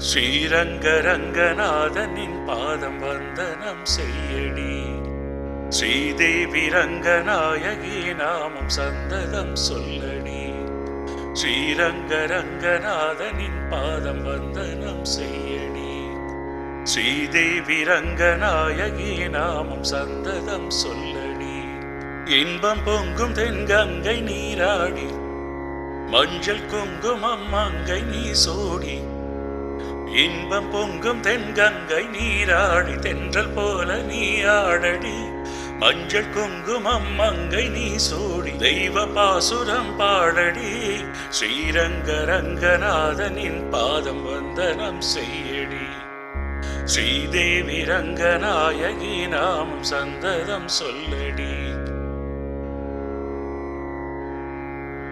ஸ்ரீரங்க ரங்கநாதனின் பாதம் வந்தனம் செய்யடி. ஸ்ரீதேவி ரங்கநாயகி நாமம் சந்ததம் சொல்லடி. ஸ்ரீரங்க ரங்கநாதனின் பாதம் வந்தனம் செய்யடி. ஸ்ரீதேவி ரங்கநாயகி நாமம் சந்ததம் சொல்லடி. இன்பம் பொங்கும் தென்கங்கை நீராடி. மஞ்சள் குங்குமம் அங்கை நீ சோடி. இன்பம் பொங்கும் தென்கங்கை நீராடி தென்றல் போல நீ ஆடடி. மஞ்சள் குங்குமம் மங்கை நீ சூடி தெய்வ பாசுரம் பாடடி. ஸ்ரீரங்க ரங்கநாதனின் பாதம் வந்தனம் செய்யடி. ஸ்ரீதேவி ரங்கநாயகி நாமம் சந்ததம் சொல்லடி.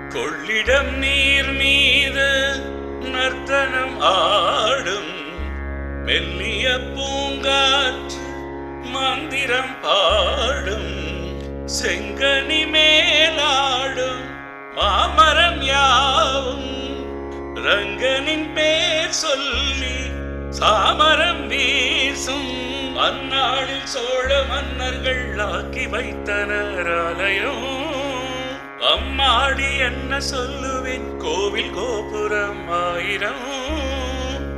கொள்ளிடம் நீர் மீது நர்த்தனம் ஆடும் மெல்லிய பூங்காற்று மந்திரம் பாடும் செங்கனி மேலாடும் மாமரம் யாவும். ரங்கனின் பேர் சொல்லி சாமரம் வீசும் அந்நாளில் சோழ மன்னர்கள் ஆக்கி வைத்தனர் ஆலயம். அம்மாடி என்ன சொல்லுவேன்? கோவில் கோபுரம் ஆயிரம்.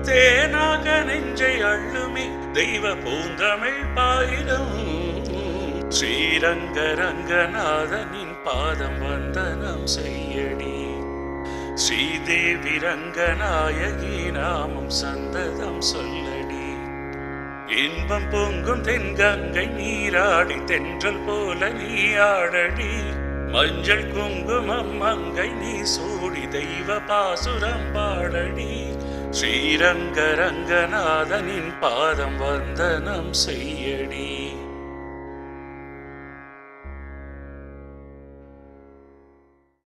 தேனாக நெஞ்சை அள்ளுமே தெய்வ பூந்தமிழ் பாயிரம். ஸ்ரீரங்க ரங்கநாதனின் பாதம் வந்தனம் செய்யடி. ஸ்ரீதேவி ரங்கநாயகி நாமம் சந்ததம் சொல்லடி. இன்பம் பொங்கும் தென்கங்கை நீராடி தென்றல் போல நீ ஆடடி. மஞ்சள் குங்குமம் மங்கை நீ சூடி தெய்வ பாசுரம் பாடடி. ஸ்ரீரங்க ரங்கநாதனின் பாதம் வந்தனம் செய்யடி.